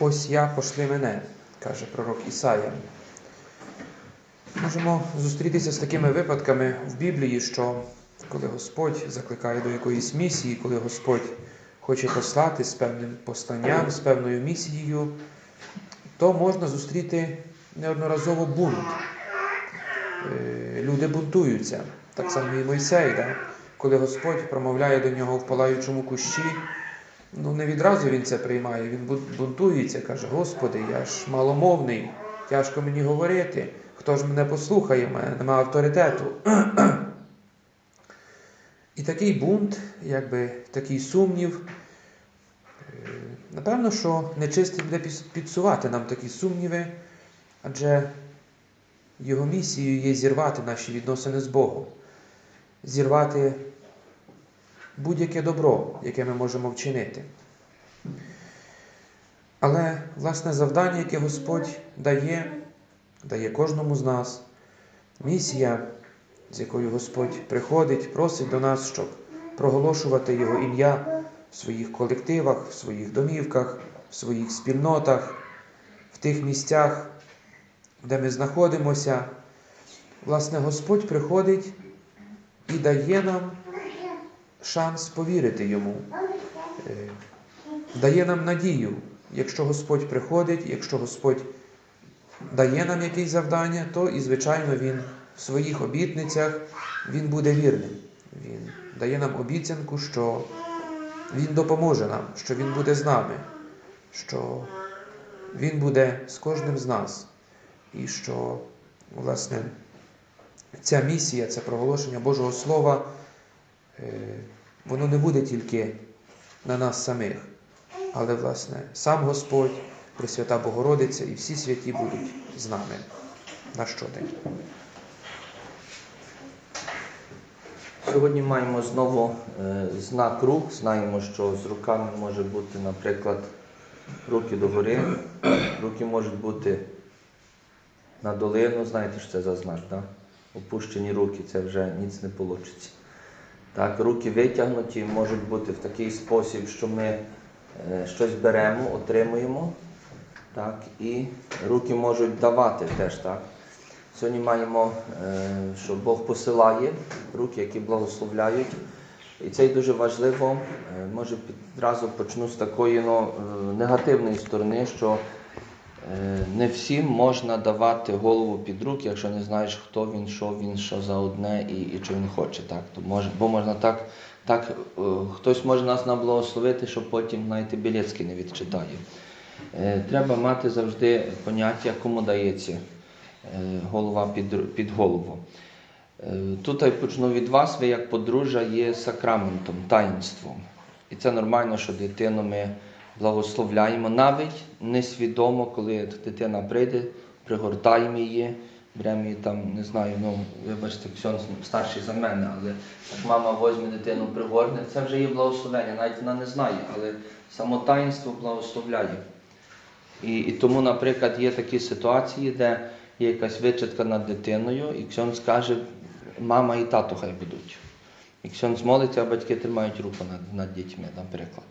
Ось я пошли мене, каже пророк Ісая. Можемо зустрітися з такими випадками в Біблії, що коли Господь закликає до якоїсь місії, коли Господь хоче послати з певним посланням, з певною місією, то можна зустріти неодноразово бунт. Е, Люди бунтуються. Так само і Мойсей, да? коли Господь промовляє до нього в палаючому кущі, ну не відразу він це приймає, він бунтується, каже: Господи, я ж маломовний, тяжко мені говорити, хто ж мене послухає, в мене немає авторитету. І такий бунт, якби такий сумнів, е, напевно, що нечистий буде підсувати нам такі сумніви, адже його місією є зірвати наші відносини з Богом, зірвати будь-яке добро, яке ми можемо вчинити. Але власне завдання, яке Господь дає, дає кожному з нас, місія, з якою Господь приходить, просить до нас, щоб проголошувати Його ім'я в своїх колективах, в своїх домівках, в своїх спільнотах, в тих місцях, де ми знаходимося. Власне, Господь приходить і дає нам шанс повірити йому, Е, дає нам надію. Якщо Господь приходить, якщо Господь дає нам якесь завдання, то і, звичайно, Він в своїх обітницях Він буде вірним. Він дає нам обіцянку, що Він допоможе нам, що Він буде з нами, що Він буде з кожним з нас. І що, власне, ця місія, це проголошення Божого Слова, воно не буде тільки на нас самих, але, власне, сам Господь, Пресвята Богородиця і всі святі будуть з нами на щодень. Сьогодні маємо знову е, знак рук. Знаємо, що з руками може бути, наприклад, руки догори, руки можуть бути на долину. Знаєте, що це за знак, так? Опущені руки, це вже ніц не вийде. Так, руки витягнуті можуть бути в такий спосіб, що ми е, щось беремо, отримуємо. Так, і руки можуть давати теж, так. Сьогодні маємо, е, що Бог посилає руки, які благословляють. І це дуже важливо. Е, Може, відразу почну з такої ну, негативної сторони, що не всім можна давати голову під руки, якщо не знаєш, хто він, що він, що за одне і, і що він хоче. Так? То може, бо можна так, так е, хтось може нас наблагословити, що потім знаєте, Білецький не відчитає. Е, Треба мати завжди поняття, кому дається е, голова під, під голову. Е, Тут я почну від вас, ви як подружжя є сакраментом, таїнством. І це нормально, що дитину ми благословляємо. Навіть несвідомо, коли дитина прийде, пригортаємо її, беремо її там, не знаю, ну, вибачте, Ксьон старший за мене, але як мама візьме дитину, пригорне, це вже є благословення, навіть вона не знає, але само таїнство благословляє. І, і тому, наприклад, є такі ситуації, де є якась вичитка над дитиною, і Ксьон скаже, мама і тато хай будуть. І Ксьон молиться, а батьки тримають руку над, над дітьми, наприклад.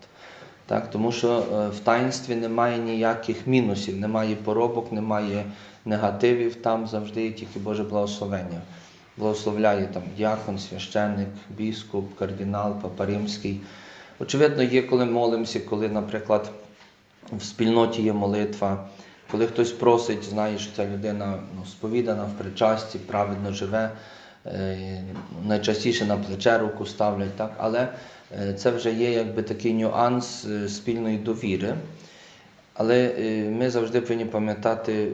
Так, тому що е, в таїнстві немає ніяких мінусів, немає поробок, немає негативів, там завжди є тільки Боже благословення. Благословляє там діакон, священник, біскуп, кардинал, папа римський. Очевидно, є, коли молимося, коли, наприклад, в спільноті є молитва, коли хтось просить, знає, що ця людина ну, сповідана в причасті, праведно живе, е, найчастіше на плече руку ставлять, так? але це вже є якби такий нюанс е, спільної довіри. Але е, ми завжди повинні пам'ятати, е,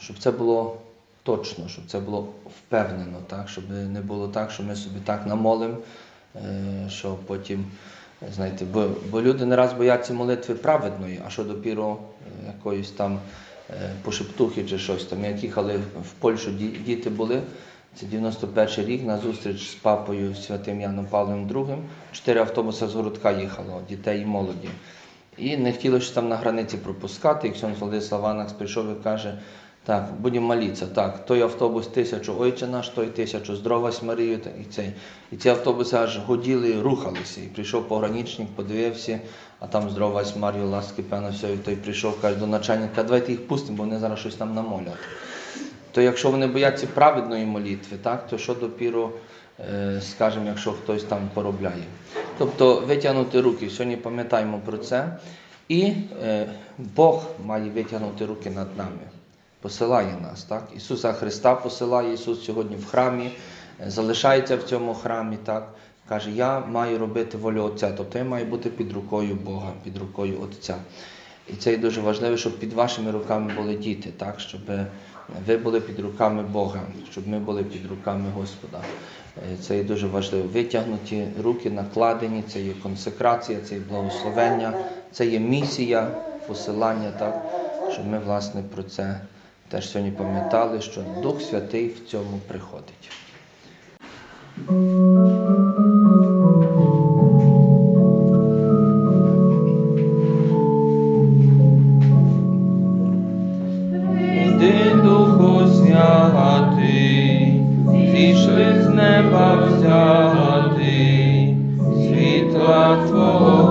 щоб це було точно, щоб це було впевнено, так? щоб не було так, що ми собі так намолимо, е, що потім, е, знаєте, бо, бо люди не раз бояться молитви праведної, а що допіру е, якоїсь там е, пошептухи чи щось там. Як їхали в Польщу, діти були. Це 91 рік на зустріч з папою святим Яном Павлом II. Чотири автобуси з городка їхало, дітей і молоді. І не хотілося там на границі пропускати. І Ксьон Владислав Анакс прийшов і каже, Так, будемо молитися. Так, той автобус тисячу, ойче наш, той тисячу, здорова Марію, та- і цей. І ці автобуси аж гуділи, рухалися. І прийшов пограничник, подивився, а там здорова Марію, ласки, певно, все. І той прийшов, каже до начальника, давайте їх пустимо, бо вони зараз щось там намолять. То якщо вони бояться праведної молитви, так, то що допіру, е, скажімо, якщо хтось там поробляє. Тобто витягнути руки, сьогодні пам'ятаємо про це. І е, Бог має витягнути руки над нами, посилає нас. Так? Ісуса Христа посилає Ісус сьогодні в храмі, е, залишається в цьому храмі. Так? Каже, я маю робити волю Отця, тобто я маю бути під рукою Бога, під рукою Отця. І це є дуже важливо, щоб під вашими руками були діти, так? щоб ви були під руками Бога, щоб ми були під руками Господа. Е, Це є дуже важливо. Витягнуті руки накладені, це є консекрація, це є благословення, це є місія, посилання, так? щоб ми власне про це теж сьогодні пам'ятали, що Дух Святий в цьому приходить. for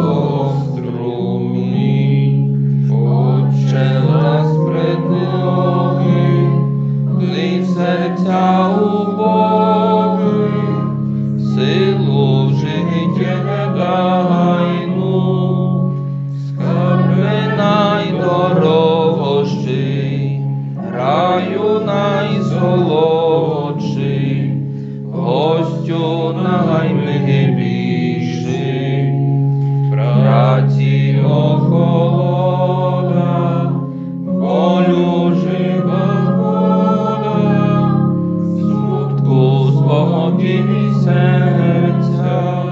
спокій серця.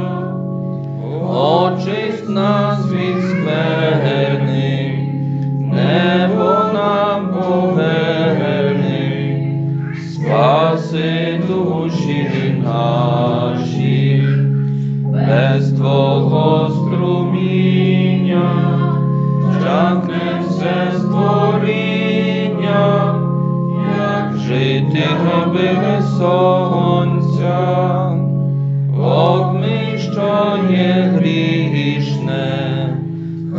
Очисть нас від скверни, небо нам поверни, спаси душі наші, без Твого струміння, жахне все створіння, як жити без сонця. Обмий, що є грішне,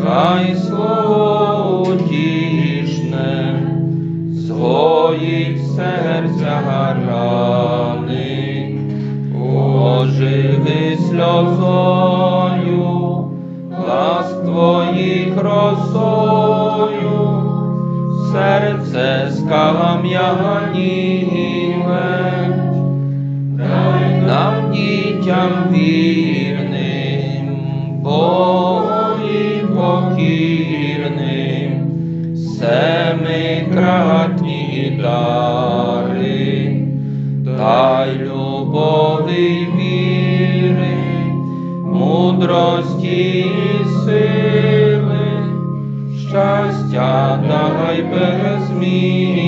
хай слово утішне, згоїть серця рани, оживи сльозою, ласк твоїх росою, серце скам'яніле. Нам дітям вірним, Богові покірним, семикратні дари, дай любові віри, мудрості і сили, щастя дай без міри.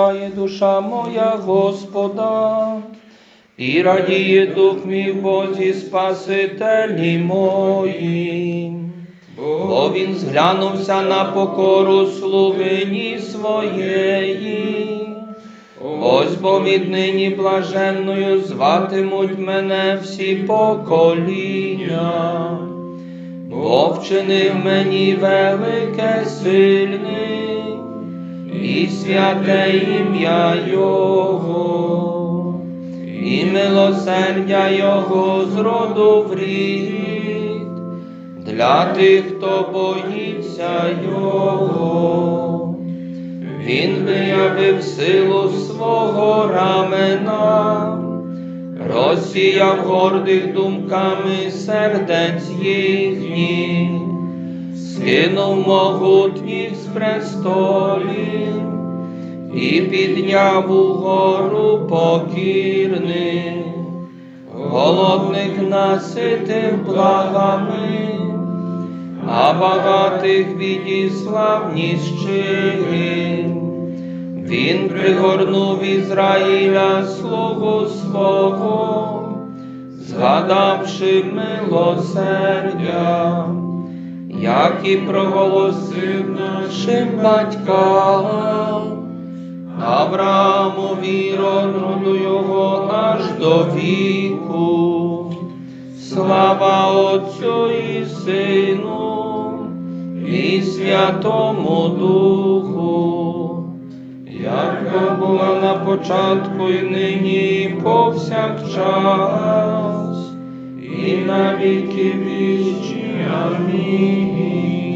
Величає душа моя Господа, і радіє дух мій Бозі Спасителі моїм, бо він зглянувся на покору слугині своєї. Ось бо віднині блаженною зватимуть мене всі покоління, бо вчинив мені велике сильне і святе ім'я Його, і милосердя Його з роду в рід, для тих, хто боїться Його. Він виявив силу свого рамена, розсіяв гордих думками сердець їхніх, скинув могутніх з престолів і підняв угору покірних, голодних наситив благами а багатих відіслав ні з. Він пригорнув Ізраїля слугу свого, згадавши милосердя, як і проголосив нашим батькам, Аврааму Авраамові роду його аж до віку. Слава Отцю і Сину і Святому Духу, як то була на початку і нині, і повсякчас, і на віки вічні. Yamini.